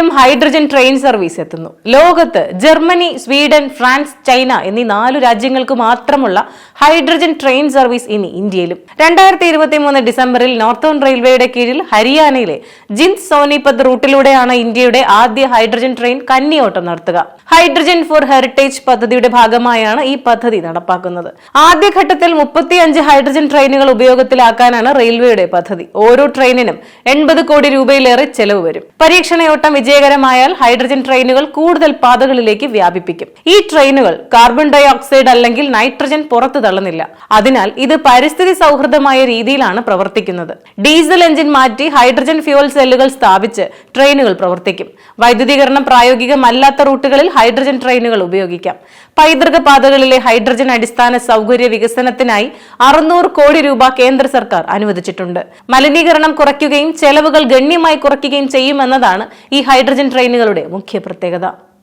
ഇന്ത്യയിലും hydrogen train service എത്തുന്നു. ലോകത്ത് ജർമ്മനി സ്വീഡൻ ഫ്രാൻസ് ചൈന എന്നീ നാലു രാജ്യങ്ങൾക്ക് മാത്രമുള്ള ഹൈഡ്രജൻ ട്രെയിൻ സർവീസ് ഇനി ഇന്ത്യയിലും. രണ്ടായിരത്തി ഇരുപത്തി മൂന്ന് ഡിസംബറിൽ നോർത്തേൺ റെയിൽവേയുടെ കീഴിൽ ഹരിയാനയിലെ ജിൻസ് സോനിപത് റൂട്ടിലൂടെയാണ് ഇന്ത്യയുടെ ആദ്യ ഹൈഡ്രജൻ ട്രെയിൻ കന്നിയോട്ടം നടത്തുക. ഹൈഡ്രജൻ ഫോർ ഹെറിറ്റേജ് പദ്ധതിയുടെ ഭാഗമായാണ് ഈ പദ്ധതി നടപ്പാക്കുന്നത്. ആദ്യഘട്ടത്തിൽ മുപ്പത്തിയഞ്ച് ഹൈഡ്രജൻ ട്രെയിനുകൾ ഉപയോഗത്തിലാക്കാനാണ് റെയിൽവേയുടെ പദ്ധതി. ഓരോ ട്രെയിനിനും എൺപത് കോടി രൂപയിലേറെ ചെലവ് വരും. പരീക്ഷണയോട്ടം വിജയകരമായാൽ ഹൈഡ്രജൻ ട്രെയിനുകൾ കൂടുതൽ പാതകളിലേക്ക് വ്യാപിപ്പിക്കും. ഈ ട്രെയിനുകൾ കാർബൺ ഡൈ ഓക്സൈഡ് അല്ലെങ്കിൽ നൈട്രജൻ പുറത്തു തള്ളുന്നില്ല. അതിനാൽ ഇത് പരിസ്ഥിതി സൗഹൃദമായ രീതിയിലാണ് പ്രവർത്തിക്കുന്നത്. ഡീസൽ എഞ്ചിൻ മാറ്റി ഹൈഡ്രജൻ ഫ്യൂവൽ സെല്ലുകൾ സ്ഥാപിച്ച് ട്രെയിനുകൾ പ്രവർത്തിക്കും. വൈദ്യുതീകരണം പ്രായോഗികമല്ലാത്ത റൂട്ടുകളിൽ ഹൈഡ്രജൻ ട്രെയിനുകൾ ഉപയോഗിക്കാം. പൈതൃക പാതകളിലെ ഹൈഡ്രജൻ അടിസ്ഥാന സൗകര്യ വികസനത്തിനായി അറുന്നൂറ് കോടി രൂപ കേന്ദ്ര സർക്കാർ അനുവദിച്ചിട്ടുണ്ട്. മലിനീകരണം കുറയ്ക്കുകയും ചെലവുകൾ ഗണ്യമായി കുറയ്ക്കുകയും ചെയ്യുമെന്നതാണ് ഈ ഹൈഡ്രജൻ ട്രെയിനുകളുടെ മുഖ്യ പ്രത്യേകത.